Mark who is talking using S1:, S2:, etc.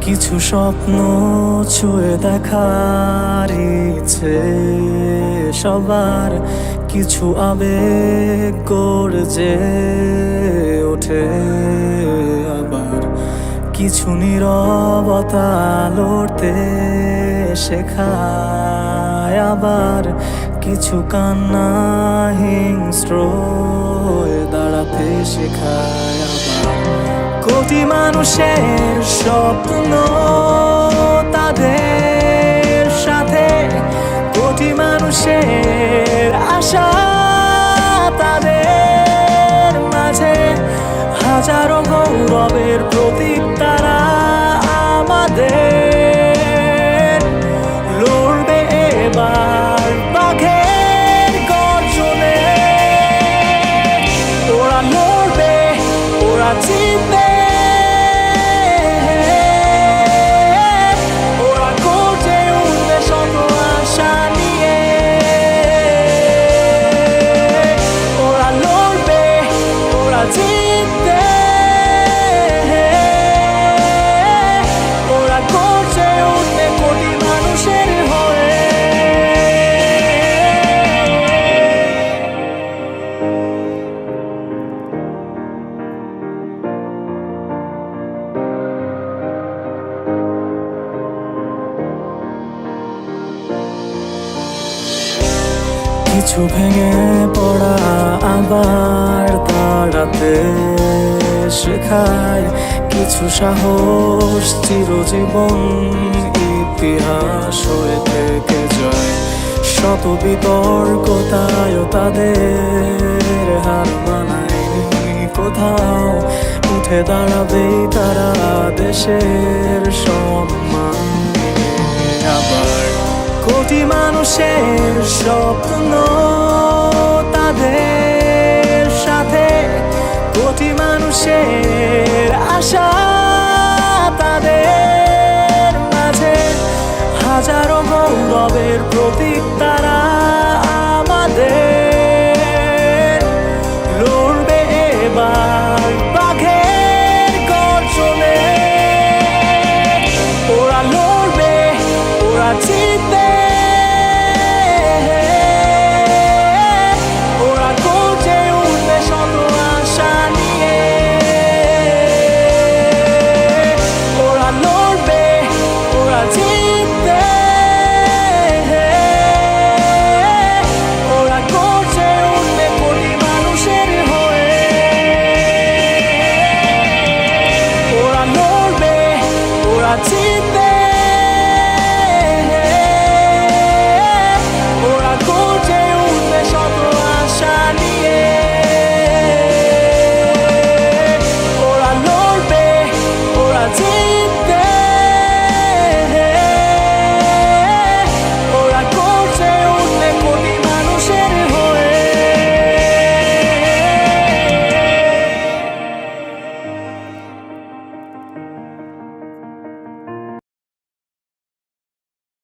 S1: কিছু স্বপ্ন ছুঁয়ে দেখার ইচ্ছে। সবার কিছু আবেগ গর্জে ওঠে আবার। কিছু নিরবতা লড়তে শেখায় আবার। কিছু কান্না হিংস্র দাঁড়াতে শেখায় কোটি মানুষের স্বপ্ন তাদের সাথে। কোটি মানুষের আশা তাদের মাঝে। হাজারো গৌরবের প্রতীক তারা আমাদের। লড়বে এবার বাঘের গর্জনে। ওরা লড়বে, ওরা জিতবে। কিছু ভেঙে পড়া আবার দাঁড়াতে শেখায় কিছু সাহস চিরজীবন ইতিহাস হয়ে থেকে যায়। শত বিতর্কতায় তাদের হার মানায়নি কোথাও। উঠে দাঁড়াবেই তারা দেশের সম্মান আবার কোটি মানুষের স্বপ্ন তাদের সাথে। কোটি মানুষের আশা তাদের মাঝে। হাজারো গৌরবের প্রতীক তারা আমাদের। জিতবে ওরা গোছে উঠবে শত আশা নিয়ে ওরা লড়বে ওরা জিতবে ওরা গোছে উঠবে কোটি মানুষের হয়ে ওরা লড়বে ওরা জিতবে